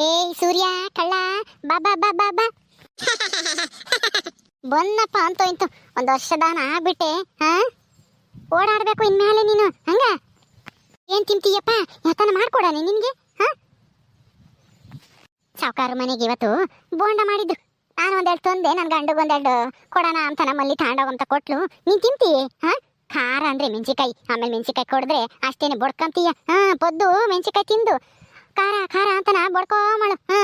ಏಯ್ ಸೂರ್ಯ ಕಳ್ಳ ಬಾ ಬಾ ಬಾ ಬಾ ಬಾ. ಬಂದಪ್ಪ ಅಂತೂ ಇಂತು ಒಂದು ವರ್ಷದಾನ ಆಗ್ಬಿಟ್ಟೆ ಹಾ? ಓಡಾಡ್ಬೇಕು ಇನ್ಮೇಲೆ ನೀನು ಹಂಗ? ಏನ್ ತಿಂತೀಯಪ್ಪ? ಯಾತನ ಮಾಡ್ಕೊಡಾನೆ ನಿನ್ಗೆ ಹಾ? ಸಾವುಕಾರ ಮನೆಗೆ ಇವತ್ತು ಬೋಂಡ ಮಾಡಿದ್ರು ನಾನು ಒಂದೆರಡು ತಂದೆ ನನ್ನ ಗಂಡಗೆ ಒಂದೆರಡು ಕೊಡೋಣ ಅಂತ ನಮ್ಮಲ್ಲಿ ತಾಂಡೋಗಂತ ಕೊಟ್ಲು. ನೀನ್ ತಿಂತೀಯ ಹಾ? ಖಾರ ಅಂದ್ರೆ ಮೆಣಸಿಕಾಯಿ ಆಮೇಲೆ ಮೆಣಸಿಕಾಯಿ ಕೊಡಿದ್ರೆ ಅಷ್ಟೇನೆ ಬಡ್ಕಂತೀಯ. ಹಾ ಪೊದ್ದು ಮೆಣಸಿಕಾಯಿ ತಿಂದು. ಖಾರ ಖಾರ ಅಂತನ ಬಡ್ಕೋಮಳು ಹಾ.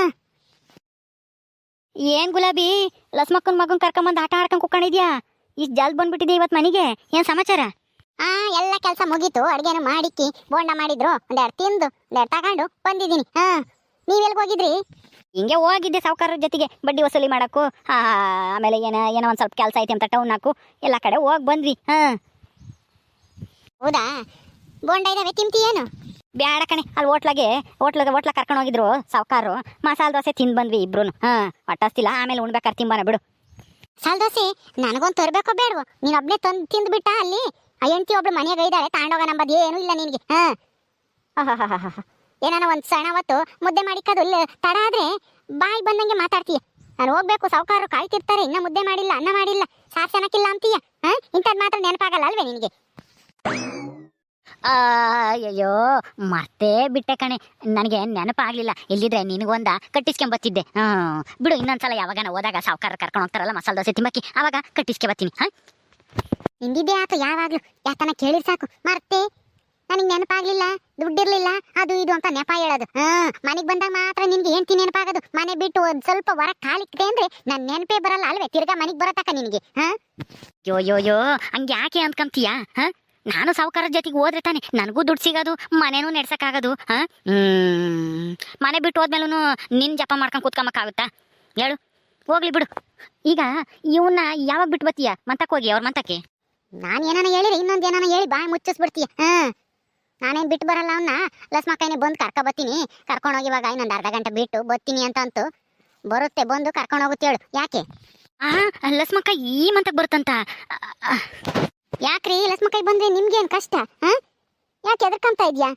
ಏನ್ ಗುಲಾಬಿ ಲಸ್ಮಕ್ಕನ್ ಮಗನ್ ಕರ್ಕೊಂಬಂದ್ ಆಟ ಆಡ್ಕೊಂಡ್ ಕುಕ್ಕೊಂಡಿದ್ಯಾ ಇಷ್ಟ್ ಜಲ್ದ್ ಬಂದ್ಬಿಟ್ಟಿದೆ ಇವತ್ ಮನೆಗೆ? ಏನ್ ಸಮಾಚಾರ? ಆ ಎಲ್ಲ ಕೆಲಸ ಮುಗೀತು. ಅಡ್ಗೆನ ಮಾಡಿಕ್ಕಿ ಬೋಂಡ ಮಾಡಿದ್ರು. ಒಂದೆರಡು ತಿಂದು ಒಂದೆರಡು ತಗೊಂಡು ಬಂದಿದ್ದೀನಿ. ಹಾ. ನೀವೆಲ್ಗೆ ಹೋಗಿದ್ರಿ? ಹಿಂಗೆ ಹೋಗಿದ್ದೆ ಸಾವುಕಾರರ ಜೊತೆಗೆ. ಬಡ್ಡಿ ವಸೂಲಿ ಮಾಡಕ್ಕೂ ಆ, ಆಮೇಲೆ ಏನ ಏನೋ ಒಂದ್ ಸ್ವಲ್ಪ ಕೆಲಸ ಐತೆ ಅಂತ ಟೌನ್ ಹಾಕು. ಎಲ್ಲ ಕಡೆ ಹೋಗ್ ಬಂದ್ವಿ. ಹಾ. ಹೌದಾ? ಬೋಂಡ ಇದಾವೆ ತಿಂತೀಯೇನು? ಬ್ಯಾಡ ಕಣೆ. ಅಲ್ಲಿ ಹೋಟ್ಲಾಗೆ ಹೋಟ್ಲಾಗ ಹೋಟ್ಲ ಕರ್ಕೊಂಡು ಹೋಗಿದ್ರು ಸಾವುಕಾರು. ಮಸಾಲ ದೋಸೆ ತಿಂದ್ ಬಂದ್ವಿ ಇಬ್ರು ಹಾ ಹೊಟ್ಟಸ್ತಿಲ್ಲ ಆಮೇಲೆ ಉಣ್ಬೇಕಾರೆ ತಿಂಬಾನ ಬಿಡು. ಸಾಲ್ ದೋಸೆ? ನನಗೊಂದು ತರಬೇಕೋ ಬೇಡವೋ? ನೀನು ಒಬ್ಬನೇ ತಂದು ತಿಂದ್ಬಿಟ್ಟ ಅಲ್ಲಿ? ಆ ಹೆಂಡತಿ ಒಬ್ಳು ಮನೆಗೆ ಇದ್ದಾಳೆ ತಾಂಡೋಗ ನಂಬದು ಏನೂ ಇಲ್ಲ ನಿನಗೆ. ಹಾ. ಏನಾನ ಒಂದು ಸಣ್ಣ ಹೊತ್ತು ಮುದ್ದೆ ಮಾಡಿಕ್ಕದು ಇಲ್ಲಿ ತಡ ಆದ್ರೆ ಬಾಯಿ ಬಂದಂಗೆ ಮಾತಾಡ್ತೀಯ. ನಾನು ಹೋಗ್ಬೇಕು ಸಾವುಕಾರರು ಕಾಯ್ತಿರ್ತಾರೆ, ಇನ್ನ ಮುದ್ದೆ ಮಾಡಿಲ್ಲ, ಅನ್ನ ಮಾಡಿಲ್ಲ, ಸಾರ್ ಚೆನ್ನಾಗಿಲ್ಲ ಅಂತೀಯ? ಹಾಂ? ಇಂಥದ್ದು ಮಾತ್ರ ನೆನಪಾಗಲ್ಲ ಅಲ್ವೇ ನಿನಗೆ? ಆ, ಮತ್ತೆ ಮರ್ತೇ ಬಿಟ್ಟೆ ಕಣೆ. ನನಗೆ ನೆನಪಾಗ್ಲಿಲ್ಲ. ಇಲ್ಲಿದ್ರೆ ನಿನಗೊಂದ ಕಟ್ಟಿಸ್ಕೊಂಬತ್ತಿದ್ದೆ. ಹ್ಮ್. ಬಿಡು ಇನ್ನೊಂದ್ಸಲ ಯಾವಾಗನ ಹೋದಾಗ ಸಾವುಕಾರ ಕರ್ಕೊಂಡು ಹೋಗ್ತಾರಲ್ಲ ಮಸಾಲೆ ದೋಸೆ ತಿಂಬಕ್ಕಿ. ಅವಾಗ ಕಟ್ಟಿಸ್ಕೊಂಬತ್ತೀನಿ ಹಾ? ನಿಂದಿದ್ದೆ ಆತು ಯಾವಾಗ್ಲೂ. ಯಾತನ ಕೇಳಿರ್ ಸಾಕು. ಮತ್ತೆ? ನನಗೆ ನೆನಪಾಗ್ಲಿಲ್ಲ. ದುಡ್ಡಿರ್ಲಿಲ್ಲ. ಅದು ಇದು ಅಂತ ನೆಪ ಹೇಳೋದು. ಹಾ ಮನೆಗೆ ಬಂದಾಗ ಮಾತ್ರ ನಿನ್ಗೆ ಹೆಂಡ್ತಿ ನೆನಪಾಗೋದು? ಮನೆ ಬಿಟ್ಟು ಒಂದ್ ಸ್ವಲ್ಪ ಹೊರ ಕಾಲಿಕ್ಕಿದೆ ಅಂದ್ರೆ ನನ್ ನೆನಪೇ ಬರಲ್ಲ ಅಲ್ವೇ? ತಿರ್ಗಾ ಮನೆಗೆ ಬರತಕ್ಕ ನಿನಗೆ. ಹಾ? ಯೋ ಯೋ ಯೋ ಹಂಗೆ ಯಾಕೆ ಅಂದ್ಕೊಂತೀಯ? ಹಾ? ನಾನು ಸಾವುಕಾರ ಜೊತೆಗೆ ಹೋದ್ರೆ ತಾನೆ. ನನಗೂ ದುಡ್ಡು ಸಿಗೋದು ಮನೆನೂ ನೆಡ್ಸಕ್ಕಾಗೋದು ಹಾ? ಮನೆ ಬಿಟ್ಟು ಹೋದ್ಮೇಲೂ ನಿನ್ನ ಜಪ ಮಾಡ್ಕೊಂಡು ಕೂತ್ಕೊಂಬಕ್ಕಾಗುತ್ತಾ ಹೇಳು. ಹೋಗ್ಲಿ ಬಿಡು. ಈಗ ಇವನ್ನ ಯಾವಾಗ ಬಿಟ್ಟು ಬತ್ತೀಯ ಮಂತಕ್ಕೆ ಹೋಗಿ ಅವ್ರ ಮಂತಕ್ಕೆ? ನಾನು ಏನಾನ ಹೇಳಿರಿ ಇನ್ನೊಂದ್ ಏನಾನ ಹೇಳಿ ಬಾಯಿ ಮುಚ್ಚಿಸ್ಬಿಡ್ತೀಯ. ಹಾ. ನಾನೇನ್ ಬಿಟ್ಟು ಬರಲ್ಲ ಅವನ್ನ ಲಸ್ಮಕ್ಕೈನೆ ಬಂದು ಕರ್ಕೊ ಬತ್ತೀನಿ ಕರ್ಕೊಂಡು ಹೋಗಿ ಇವಾಗ ಇನ್ನೊಂದು ಅರ್ಧ ಗಂಟೆ ಬಿಟ್ಟು ಬತ್ತೀನಿ ಅಂತ ಅಂತು ಬರುತ್ತೆ ಬಂದು ಕರ್ಕೊಂಡು ಹೋಗುತ್ತೆ ಹೇಳು. ಯಾಕೆ? ಆ ಲಸ್ಮಕ್ಕ ಈ ಮಂತಕ್ಕೆ ಬರುತ್ತಂತ. ಯಾಕ್ರಿ? ಲಸ್ಮಕ್ಕೈ ಬಂದ್ರೆ ನಿಮ್ಗೇನ್ ಕಷ್ಟ, ಹಾ? ಯಾಕೆ ಎದಕ್ಕಂತ ಇದ್ಯಾ?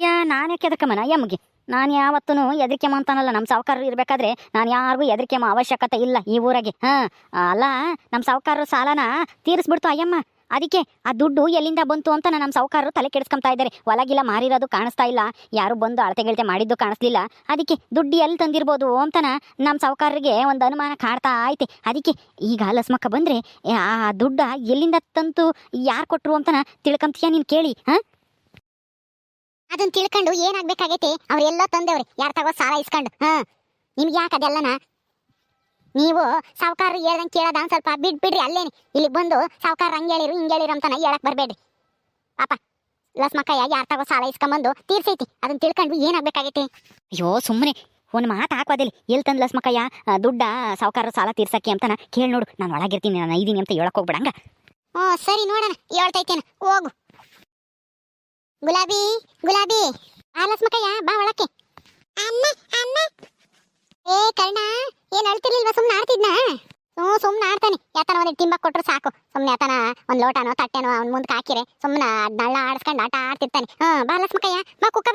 ಯಾ, ನಾನು ಯಾಕೆ ಎದಕ್ಕಮ್ಮನ ಯಮ್ಮಗೆ ನಾನು ಯಾವತ್ತೂ ಎದರಿಕೆಮ ಅಂತಾನಲ್ಲ ನಮ್ಮ ಸಾವುಕಾರರು ಇರಬೇಕಾದ್ರೆ ನಾನು ಯಾರಿಗೂ ಎದ್ರಿಕೆಮ್ಮ ಅವಶ್ಯಕತೆ ಇಲ್ಲ ಈ ಊರಾಗೆ, ಹಾಂ? ಅಲ್ಲ ನಮ್ಮ ಸಾವುಕಾರರು ಸಾಲನ ತೀರಿಸ್ಬಿಡ್ತು ಅಯ್ಯಮ್ಮ. ಅದಕ್ಕೆ ಆ ದುಡ್ಡು ಎಲ್ಲಿಂದ ಬಂತು ಅಂತ ನಮ್ಮ ಸೌಕಾರರು ತಲೆ ಕೆಡಿಸ್ಕೊಂತಾ ಇದ್ದಾರೆ. ಒಳಗಿಲ್ಲ, ಮಾರಿರೋದು ಕಾಣಿಸ್ತಾ ಇಲ್ಲ. ಯಾರು ಬಂದು ಅಳತೆ ಗಿಳತೆ ಮಾಡಿದ್ದು ಕಾಣಿಸ್ಲಿಲ್ಲ. ಅದಕ್ಕೆ ದುಡ್ಡು ಎಲ್ಲಿ ತಂದಿರ್ಬೋದು ಅಂತನ ನಮ್ಮ ಸೌಕಾರರಿಗೆ ಒಂದು ಅನುಮಾನ ಕಾಡ್ತಾ ಐತೆ. ಅದಕ್ಕೆ ಈಗ ಲಸ್ಮಕ್ಕ ಬಂದರೆ ಆ ದುಡ್ಡ ಎಲ್ಲಿಂದ ತಂತು? ಯಾರು ಕೊಟ್ಟರು ಅಂತನ ತಿಳ್ಕೊಂತೀಯ ನೀನು ಕೇಳಿ, ಹಾಂ? ಅದನ್ನ ತಿಳ್ಕೊಂಡು ಏನಾಗ್ಬೇಕಾಗೈತೆ? ಅವ್ರೆಲ್ಲ ತಂದವ್ರೆ. ಯಾರು ತಗೋ ಸಾಲ ಇಸ್ಕೊಂಡು, ಹಾಂ? ನಿಮ್ಗೆ ಯಾಕೆ ಅದೆಲ್ಲನ? ನೀವು ಸಾವುಕಾರ ಹೇಳ್ದಂಗೆ ಕೇಳೋದ ಒಂದು ಸ್ವಲ್ಪ ಬಿಡ್ ಬಿಡ್ರಿ ಅಲ್ಲೇನೆ. ಇಲ್ಲಿ ಬಂದು ಸಾವುಕಾರ ಹಂಗೆ ಹೇಳಿರು ಹಿಂಗೆ ಹೇಳಿರು ಅಂತ ಹೇಳಕ್ ಬರಬೇಡ್ರಿ. ಪಾಪ ಲಸ್ಮಕ್ಕಯ್ಯ ಯಾರು ತಗೋ ಸಾಲ ಇಸ್ಕೊಂಬಂದು ತೀರ್ಸೈತಿ. ಅದನ್ನ ತಿಳ್ಕೊಂಡು ಏನಾಗಬೇಕಾಗೈತಿ? ಅಯ್ಯೋ ಸುಮ್ಮನೆ ಒಂದು ಮಾತು ಹಾಕೋದಿಲ್ಲ ಎಲ್ಲಿ ತಂದು ಲಸ್ಮಕ್ಕಯ್ಯ ದುಡ್ಡ ಸಾವುಕಾರ ಸಾಲ ತೀರ್ಸಕ್ಕೆ ಅಂತನ ಕೇಳಿ ನೋಡು. ನಾನು ಒಳಗಿರ್ತೀನಿ ನಾನು ಇದೀನಿ ಅಂತ ಹೇಳಕ್ ಹೋಗ್ಬಿಡಂಗ. ಹ್ಞೂ ಸರಿ ನೋಡೋಣ. ಹೇಳ್ತೈತೇನ. ಹೋಗು. ಗುಲಾಬಿ ಗುಲಾಬಿ. ಆ ಲಸ್ಮಕ್ಕಯ್ಯ ಬಾ ಒಳಕ್ಕೆ. ಅಮ್ಮ ಅಮ್ಮ. ಏ ಕರ್ಣ ಏನ್ ಅಳ್ತಿರ್ಲಿಲ್ವಾ? ಸುಮ್ನೆ ಆಡ್ತಿದ್ನ? ಹ್ಞೂ, ಸುಮ್ನೆ ಆಡ್ತಾನೆ. ಯಾತನ ಒಂದು ತಿಂಬಕ್ ಕೊಟ್ರು ಸಾಕು. ಸುಮ್ನೆ ಯಾತನ ಒಂದ್ ಲೋಟನೋ, ತಟ್ಟೆನೋ ಅವ್ನ ಮುಂದೆ ಹಾಕಿರೆ ಸುಮ್ನೆ ನಳ್ಳ ಆಡ್ಸ್ಕೊಂಡು ಆಟ ಆಡ್ತಿರ್ತಾನೆ. ಹ್ಞೂ, ಬಾ ಲಕ್ಷ್ಮಕ್ಕಯ್ಯ ಬಾ ಕುಕ್ಕ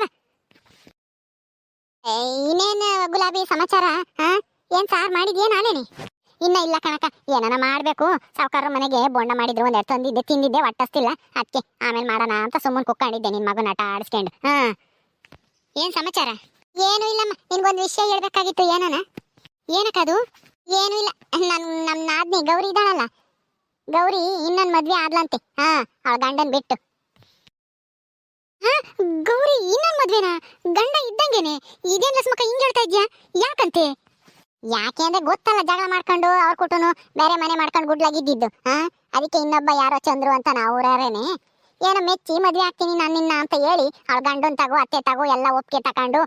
ಇನ್ನೇನ್ ಗುಲಾಬಿ ಸಮಾಚಾರ? ಹಾ? ಏನ್ ಸಾರ್ ಮಾಡಿದ್ಯೇನ್ ಆಲೇನಿ ಇನ್ನ ಇಲ್ಲ ಕಣಕ ಏನಾನ ಮಾಡ್ಬೇಕು. ಸಾವುಕಾರ ಮನೆಗೆ ಬೋಂಡ ಮಾಡಿದ್ರು, ಒಂದೆರಡು ತಂದಿದ್ದೆ, ತಿಂದಿದ್ದೆ, ಒಟ್ಟಸ್ತಿಲ್ಲ. ಅದಕ್ಕೆ ಆಮೇಲೆ ಮಾಡೋಣ ಅಂತ ಸುಮ್ಮನೆ ಕುಕ್ಕೊಂಡಿದ್ದೆ, ನಿನ್ ಮಗನ ಆಟ ಆಡಿಸ್ಕೊಂಡು. ಹಾ. ಏನ್ ಸಮಾಚಾರ? ಏನು ಇಲ್ಲಮ್ಮ, ನಿನ್ಗೊಂದು ವಿಷಯ ಹೇಳ್ಬೇಕಾಗಿತ್ತು, ಏನನ? ಏನಕ್ಕದು ಏನು ಇಲ್ಲ, ನನ್ ನಮ್ಮ ನಾದ್ನಿ ಗೌರಿ ಇದ್ದಾಳಲ್ಲ. ಗೌರಿ ಇನ್ನೊಂದ್ ಮದ್ವೆ ಆದ್ಲಂತೆ. ಹಾ, ಅವಳ ಗಂಡನ್ ಬಿಟ್ಟು. ಹಾ, ಗೌರಿ ಇನ್ನೊಂದ್ ಮದ್ವೆನಾ? ಗಂಡ ಇದ್ದಂಗೆನೆ. ಇದೇನ್ ಲಸ್ಮಕ್ಕ ಹಿಂಗ್ ಹೇಳ್ತಾ ಇದ್ಯಾ? ಯಾಕಂತೆ? ಯಾಕೆ ಅಂದ್ರೆ ಗೊತ್ತಲ್ಲ, ಜಗಳ ಮಾಡ್ಕೊಂಡು ಅವ್ರ ಕುಟುನು ಬೇರೆ ಮನೆ ಮಾಡ್ಕೊಂಡು ಗುಡ್ಲಾಗಿದ್ದಿದ್ದು ಹಾ, ಅದಕ್ಕೆ ಇನ್ನೊಬ್ಬ ಯಾರೋ ಚಂದ್ರು ಅಂತ ನಾವು ಊರರೇನೆ ಏನೋ ಮೆಚ್ಚಿ ಮದ್ವೆ ಆಗ್ತೀನಿ ನಾನು ನಿನ್ನ ಅಂತ ಹೇಳಿ ಅವಳ ಗಂಡನ್ ತಗೋ, ಅತ್ತೆ ತಗೋ ಎಲ್ಲ ಒಪ್ಪಿಗೆ ತಕೊಂಡು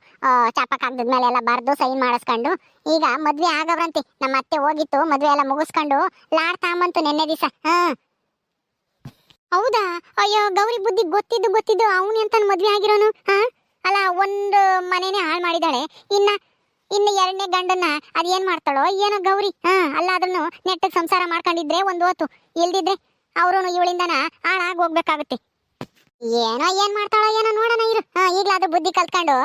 ಚಾಪ ಕಾಗದದ ಮೇಲೆ ಎಲ್ಲ ಬರ್ದು ಸೈನ್ ಮಾಡಿಸ್ಕೊಂಡು, ಈಗ ಮದ್ವೆ ಆಗವ್ರಂತೆ, ನಮ್ಮ ಅತ್ತೆ ಹೋಗಿತ್ತು, ಮದ್ವೆ ಎಲ್ಲ ಮುಗಿಸ್ಕೊಂಡು, ಲಾಡ್ ತಾಂಬಂತು ನೆನ್ನೆ ದಿವಸ ಹೌದಾ? ಅಯ್ಯೋ, ಗೌರಿ ಬುದ್ಧಿ ಗೊತ್ತಿದ್ದು ಗೊತ್ತಿದ್ದು ಅವನು ಅಂತ ಮದ್ವೆ ಆಗಿರೋನು, ಹಾ? ಅಲ್ಲ, ಒಂದು ಮನೆನೇ ಹಾಳು ಮಾಡಿದಾಳೆ ಇನ್ನ, ಇನ್ನು ಎರಡನೇ ಗಂಡನ್ನ ಅದೇನ್ ಮಾಡ್ತಾಳೋ, ಏನೋ ಗೌರಿ, ಹಾ ಅಲ್ಲ ಅದನ್ನು ನೆಟ್ಟಗ್ ಸಂಸಾರ ಮಾಡ್ಕೊಂಡಿದ್ರೆ ಒಂದು ಹೊತ್ತು ಇಲ್ದಿದ್ರೆ ಅವರು ಇವಳಿಂದನ ಹಾಳಾಗಿ ಹೋಗ್ಬೇಕಾಗುತ್ತೆ. ಏನೋ ಏನ್ ಮಾಡ್ತಾಳೋ ಏನೋ ನೋಡೋಣ ಇರು. ಈಗ್ಲಾದ್ರೂ ಬುದ್ಧಿ ಕಲ್ತ್ಕೊಂಡು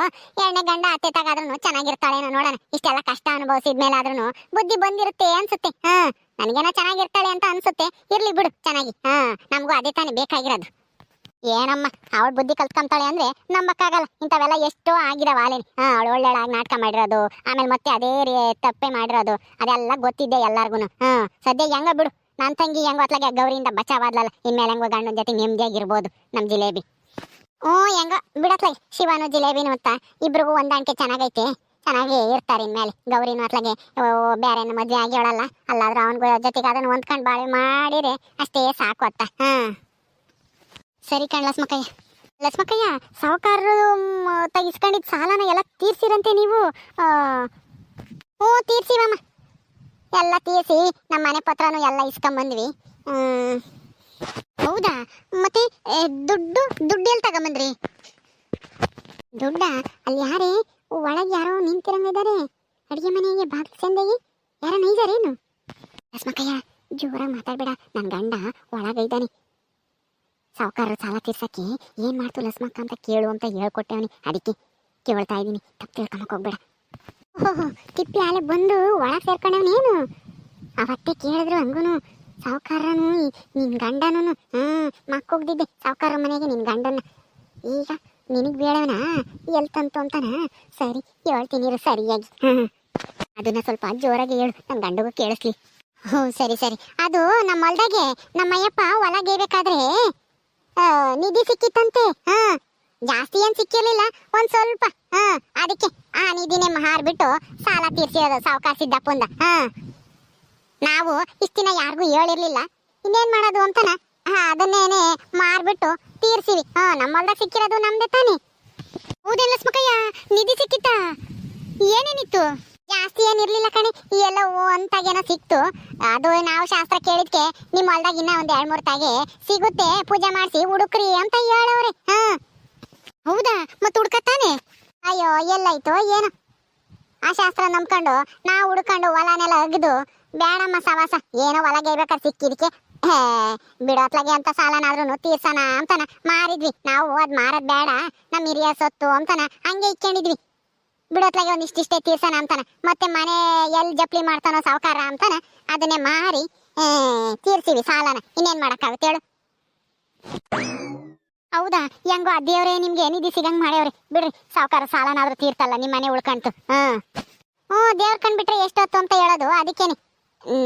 ಎರಡನೇ ಗಂಡ ಅತ್ತೆ ತಗಾದ್ರೂ ಚೆನ್ನಾಗಿರ್ತಾಳೇನೋ ನೋಡೋಣ. ಇಷ್ಟೆಲ್ಲ ಕಷ್ಟ ಅನುಭವಿಸಿದ ಆದ್ರೂ ಬುದ್ಧಿ ಬಂದಿರುತ್ತೆ ಅನ್ಸುತ್ತೆ. ಹಾ, ನನಗೇನೋ ಚೆನ್ನಾಗಿರ್ತಾಳೆ ಅಂತ ಅನ್ಸುತ್ತೆ. ಇರ್ಲಿ ಬಿಡು, ಚೆನ್ನಾಗಿ. ಹಾ, ನಮಗೂ ಅದೇ ತಾನೇ ಬೇಕಾಗಿರೋದು. ಏನಮ್ಮ, ಅವಳು ಬುದ್ಧಿ ಕಲ್ತ್ಕೊಂತಾಳೆ ಅಂದ್ರೆ ನಂಬಕ್ಕಾಗಲ್ಲ. ಇಂಥವೆಲ್ಲ ಎಷ್ಟೋ ಆಗಿದಾವ ಆಲೇನಿ ಹಾ, ಅವಳು ನಾಟಕ ಮಾಡಿರೋದು, ಆಮೇಲೆ ಮತ್ತೆ ಅದೇ ರೀ ತಪ್ಪೆ ಮಾಡಿರೋದು, ಅದೆಲ್ಲ ಗೊತ್ತಿದ್ದೆ ಎಲ್ಲಾರ್ಗು ಹಾ, ಸದ್ಯ ಹೆಂಗ ಬಿಡು. ನನ್ನ ತಂಗಿ ಹೆಂಗ್ ಅತ್ಲಾಗೆ ಗೌರಿಯಿಂದ ಬಚಾವಾದ್ಲಲ್ಲ, ಇನ್ಮೇಲೆ ಹೆಂಗೋ ಗಂಡನ ಜೊತೆ ನೆಮ್ಮದಿಯಾಗಿರ್ಬೋದು ನಮ್ಮ ಜಿಲೇಬಿ. ಹ್ಞೂ ಹೆಂಗೋ ಬಿಡತ್ಲಾಗೆ ಶಿವನು ಜಿಲೇಬಿನು ಅಂತ, ಇಬ್ರಿಗೂ ಹೊಂದಾಣಿಕೆ ಚೆನ್ನಾಗೈತೆ. ಚೆನ್ನಾಗಿ ಇರ್ತಾರೆ ಇನ್ಮೇಲೆ. ಗೌರಿನು ಅತ್ಲಾಗೆ ಬೇರೆ ಮದುವೆ ಆಗಿವಳಲ್ಲ ಅಲ್ಲಾದ್ರೆ ಅವನ ಜೊತೆಗೆ ಅದನ್ನು ಹೊಂದ್ಕೊಂಡು ಬಾಳೆ ಮಾಡಿರಿ ಅಷ್ಟೇ ಸಾಕು ಅತ್ತ. ಹಾ. ಸರಿ ಕಣ್ ಲಸ್ಮಕ್ಕಯ್ಯ. ಲಸ್ಮಕ್ಕಯ್ಯ, ಸಾವುಕಾರರು ತೆಗಿಸ್ಕೊಂಡಿದ್ದ ಸಾಲನ ಎಲ್ಲ ತೀರ್ಸಿರಂತೆ ನೀವು? ಹ್ಞೂ ತೀರ್ಸಿವಮ್ಮ ಎಲ್ಲ ತೀರಿಸಿ ನಮ್ಮ ಮನೆ ಪತ್ರನೂ ಎಲ್ಲ ಇಸ್ಕೊಂಬಂದ್ವಿ. ಹೌದಾ? ಮತ್ತೆ ದುಡ್ಡು ದುಡ್ಡು ಎಲ್ಲಿ ತಗೊಂಬಂದ್ರಿ? ದುಡ್ಡ? ಅಲ್ಲಿ ಯಾರೇ? ಒಳಗೆ ಯಾರೋ ನಿಂತಿರಂಗಿದ್ದಾರೆ ಅಡಿಗೆ ಮನೆಗೆ ಬಾಗಿಲು ಸಂದೆಗೆ. ಯಾರ ನೈದಾರೇನು ಲಸ್ಮಕ್ಕಯ್ಯ ಜೋರಾಗಿ ಮಾತಾಡ್ಬೇಡ. ನನ್ನ ಗಂಡ ಒಳಗೈದಾನೆ ಸಾವುಕಾರರು ಸಾಲ ತೀರ್ಸಕ್ಕೆ ಏನ್ ಮಾಡ್ತು ಲಸ್ಮಕ್ಕ ಅಂತ ಕೇಳು ಅಂತ ಹೇಳ್ಕೊಟ್ಟೆವನಿ ಅದಕ್ಕೆ ಕೇಳ್ತಾ ಇದ್ದೀನಿ. ತಪ್ಪು ತಿಳ್ಕೊಂಬಕ್ ಹೋಗ್ಬೇಡ. ಓಹೋ ತಿಪ್ಪಿ ಆಲೆ ಬಂದು ಒಳಗೆ ಸೇರ್ಕೊಂಡವನೇನು ಅವತ್ತೇ ಕೇಳಿದ್ರು ಹಂಗೂನು ಸಾವುಕಾರನು ನಿನ್ ಗಂಡನೂ ಹ್ಮ್ ಮಕ್ಕೋಗ್ದಿದ್ದೆ ಸಾವುಕಾರ ಮನೆಗೆ ನಿನ್ ಗಂಡನ ಈಗ ನಿನಗೆ ಬೇಡವನ? ಎಲ್ಲಿ ತಂತು ಅಂತಾನ? ಸರಿ ಹೇಳ್ತೀನಿ ಸರಿಯಾಗಿ. ಹ್ಞೂ ಅದನ್ನ ಸ್ವಲ್ಪ ಜೋರಾಗಿ ಹೇಳು ನನ್ನ ಗಂಡಗೂ ಕೇಳಿಸ್ಲಿ. ಹ್ಞೂ ಸರಿ ಸರಿ. ಅದು ನಮ್ಮ ಹೊಲ್ದಾಗೆ ನಮ್ಮಯ್ಯಪ್ಪ ಆ, ನಿಧಿ ಸಿಕ್ಕಿತ್ತಂತೆ ಹಾ ಜಾಸ್ತಿ ಏನ್ ಸಿಕ್ಕಿರ್ಲಿಲ್ಲ, ಒಂದ್ ಸ್ವಲ್ಪ. ಹಾ, ಅದಕ್ಕೆ ಆ ನಿಧಿನೇ ಹಾರ್ಬಿಟ್ಟು ಸಾಲ ತೀರ್ಸಿರೋದು ಸಾವುಕಾರ ಸಿದ್ದಪ್ಪಂದ. ಹಾ. ನಾವು ಇಷ್ಟಿನ ಯಾರಿಗೂ ಹೇಳಿರ್ಲಿಲ್ಲ. ಇನ್ನೇನ್ ಮಾಡೋದು ಅಂತನ? ಹಾ, ಅದನ್ನೇನೆ ಮಾರ್ಬಿಟ್ಟು ತೀರ್ಸಿವಿ. ಹ, ನಮ್ಮಲ್ದಾಗ ಸಿಕ್ಕಿರೋದು ನಮ್ದೆ ತಾನೆ. ಹೌದೇನ ನಿಧಿ ಸಿಕ್ಕಿತ್ತ? ಏನೇನಿತ್ತು? ಜಾಸ್ತಿ ಏನಿರ್ಲಿಲ್ಲ ಕಣೆ ಎಲ್ಲ ಓ ಅಂತಾಗೇನೋ ಸಿಕ್ತು. ಅದು ನಾವು ಶಾಸ್ತ್ರ ಕೇಳಿದ್ಕೆ ನಿಮ್ಮ ಹೊಲ್ದಾಗ ಇನ್ನ ಒಂದ್ ಎರಡ್ ಮೂರ್ ಸಿಗುತ್ತೆ, ಪೂಜೆ ಮಾಡಿಸಿ ಹುಡುಕ್ರಿ ಅಂತ ಹೇಳವ್ರಿ. ಹಾ. ಹೌದಾ? ಮತ್ತೆ ಹುಡ್ಕತ್ತಾನೆ? ಅಯ್ಯೋ, ಎಲ್ಲಾಯ್ತು ಏನು. ಆ ಶಾಸ್ತ್ರ ನಂಬ್ಕೊಂಡು ನಾ ಹುಡ್ಕೊಂಡು ಹೊಲನೆಲ್ಲ ಅಗ್ದು ಬೇಡಮ್ಮ ಸವಾಸ. ಏನೋ ಹೊಲ ಗೆಯ್ಬೇಕಾದ್ರೆ ಸಿಕ್ಕಿದಕ್ಕೆ ಹೇ ಬಿಡೋತ್ಲಾಗೆ ಅಂತ ಸಾಲನಾದ್ರೂ ತೀರ್ಸನ ಅಂತನ. ಮಾರಿದ್ವಿ. ನಾವು ಅದ್ ಮಾರದ್ ಬೇಡ ನಮ್ಮ ಹಿರಿಯ ಸೊತ್ತು ಅಂತನ. ಹಂಗೆ ಇಕ್ಕೊಂಡಿದ್ವಿ ಬಿಡೋತ್ಲಾಗೆ ಒಂದ್ ಇಷ್ಟಿಷ್ಟೇ ತೀರ್ಸನ ಅಂತಾನ. ಮತ್ತೆ ಮನೆ ಎಲ್ ಜಪ್ಲಿ ಮಾಡ್ತಾನೋ ಸಾವುಕಾರ ಅಂತಾನ. ಅದನ್ನೇ ಮಾರಿ ತೀರ್ಸಿವಿ ಸಾಲನ. ಇನ್ನೇನ್ ಮಾಡಕ್ಕಾಗುತ್ತೆ ಹೇಳು. ಹೌದಾ? ಹೆಂಗೋ ಆ ದೇವ್ರೇ ನಿಮ್ಗೆ ನಿಧಿ ಸಿಗಂಗ್ ಮಾಡ್ಯವ್ರಿ. ಬಿಡ್ರಿ, ಸಾವುಕಾರ ಸಾಲನಾದ್ರೂ ತೀರ್ತಲ್ಲ ನಿಮ್ಮ ಮನೆ ಉಳ್ಕಂತು. ಹ್ಮ್ ಹ್ಞೂ, ದೇವ್ರ ಕಂಡ್ಬಿಟ್ರೆ ಎಷ್ಟೊತ್ತು ಅಂತ ಹೇಳೋದು, ಅದಕ್ಕೇನೆ.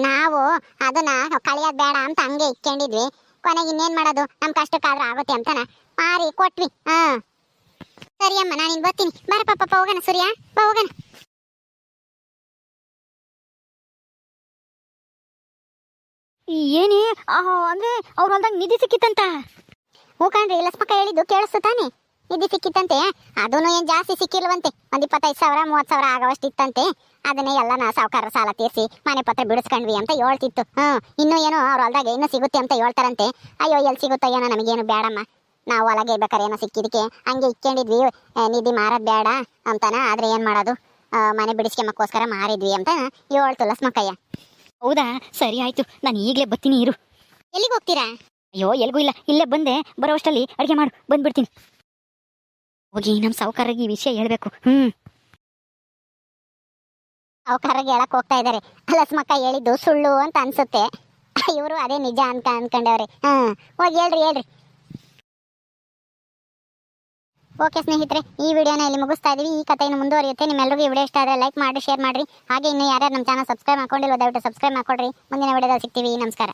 ನಾವು ಅದನ್ನ ಕಳಿಯೋದ್ ಬೇಡ ಅಂತ ಹಂಗೆ ಇಟ್ಕೊಂಡಿದ್ವಿ ಕೊನೆಗೆ ಇನ್ನೇನ್ ಮಾಡೋದು? ನಮ್ ಕಷ್ಟಕ್ಕಾದ್ರೂ ಆಗುತ್ತೆ ಅಂತನ. ಮಾರಿ, ಕೊಟ್ವಿ. ಹಾ. ಸರಿ ಅಮ್ಮ, ನಾನು ಇನ್ ಬರ್ತೀನಿ. ಬರ ಪಾಪ ಹೋಗೋಣ ಸೂರ್ಯ. ಬಾ ಹೋಗೋಣ. ಏನೇ? ಅಂದ್ರೆ ಅವ್ರ ಹೊಲ್ದಾಗ ನಿಧಿ ಸಿಕ್ಕಿತ್ತಂತ? ಹ್ಞೂ ಕಣ್ರಿ ಲಸ್ಮಕ್ಕ ಹೇಳಿದ್ದು ಕೇಳಿಸ್ತು ತಾನೆ? ನಿಧಿ ಸಿಕ್ಕಿತ್ತಂತೆ. ಅದನ್ನು ಏನ್ ಜಾಸ್ತಿ ಸಿಕ್ಕಿಲ್ವಂತೆ. ಒಂದ್ ಇಪ್ಪತ್ತೈದು ಸಾವಿರ ಮೂವತ್ ಸಾವಿರ ಆಗುವಷ್ಟಿತ್ತಂತೆ ಇತ್ತಂತೆ. ಅದನ್ನೇ ಎಲ್ಲ ನಾ ಸಾವುಕಾರ ಸಾಲ ತೀರಿಸಿ ಮನೆ ಪತ್ರ ಬಿಡಿಸ್ಕೊಂಡ್ವಿ ಅಂತ ಹೇಳ್ತಿತ್ತು. ಹ್ಮ್ ಇನ್ನೂ ಏನೋ ಅವ್ರ ಹೊಲ್ದಾಗ ಇನ್ನೂ ಸಿಗುತ್ತೆ ಅಂತ ಹೇಳ್ತಾರಂತೆ. ಅಯ್ಯೋ ಎಲ್ಲಿ ಸಿಗುತ್ತೋ ಏನೋ ನಮಗೇನು ಬೇಡಮ್ಮ ನಾವು ಹೊಲಗೆ ಬೇಕಾರೆ ಏನೋ ಸಿಕ್ಕಿದಕ್ಕೆ ಹಂಗೆ ಇಕ್ಕೊಂಡಿದ್ವಿ. ನಿಧಿ ಮಾರೋದು ಬೇಡ ಅಂತಾನ ಆದ್ರೆ ಏನ್ ಮಾಡೋದು? ಮನೆ ಬಿಡಿಸ್ಕೊಂಬಕ್ಕೋಸ್ಕರ ಮಾರಿದ್ವಿ ಅಂತ ಹೇಳ್ತು ಲಸ್ಮಕ್ಕಯ್ಯ. ಹೌದಾ? ಸರಿ ಆಯ್ತು. ನಾನು ಈಗಲೇ ಬರ್ತೀನಿ ಇರು. ಎಲ್ಲಿಗೆ ಹೋಗ್ತೀರಾ? ಅಯ್ಯೋ, ಎಲ್ಗೂ ಇಲ್ಲ. ಇಲ್ಲೇ ಬಂದೆ. ಬರೋ ಅಡಿಗೆ ಮಾಡು. ಬಂದ್ಬಿಡ್ತೀನಿ. ಹೋಗಿ ನಮ್ಮ ಸಾವುಕಾರಿಗೆ ಈ ವಿಷಯ ಹೇಳ್ಬೇಕು. ಹ್ಮ್. ಸಾವುಕಾರಿಗೆ ಹೇಳಕ್ ಹೋಗ್ತಾ ಇದಾರೆ ಅಲಸ್ಮಕ್ಕ ಹೇಳಿದ್ದು ಸುಳ್ಳು ಅಂತ ಅನ್ಸುತ್ತೆ. ಇವರು ಅದೇ ನಿಜ ಅಂತ ಅನ್ಕೊಂಡವ್ರೆ. ಹ್ಮ್ ಹೋಗಿ ಹೇಳ್ರಿ ಹೇಳ್ರಿ. ಓಕೆ ಸ್ನೇಹಿತರೆ, ಈ ವಿಡಿಯೋನ ಇಲ್ಲಿ ಮುಗಿಸ್ತಾ ಇದೀವಿ. ಈ ಕಥೆಯನ್ನು ಮುಂದುವರಿಯುತ್ತೆ. ನಿಮ್ಮೆಲ್ಲರಿಗೂ ಈ ವಿಡಿಯೋ ಇಷ್ಟ ಆದರೆ ಲೈಕ್ ಮಾಡಿ ಶೇರ್ ಮಾಡ್ರಿ. ಹಾಗೆ ಇನ್ನು ಯಾರ್ಯಾರು ನಮ್ಮ ಚಾನಲ್ ಸಬ್ಸ್ಕ್ರೈಬ್ ಮಾಡ್ಕೊಂಡಿಲ್ಲ ದಯವಿಟ್ಟು ಸಬ್ಸ್ಕ್ರೈಬ್ ಮಾಡ್ಕೊಡ್ರಿ. ಮುಂದಿನ ವಿಡಿಯೋದಲ್ಲಿ ಸಿಗ್ತೀವಿ. ನಮಸ್ಕಾರ.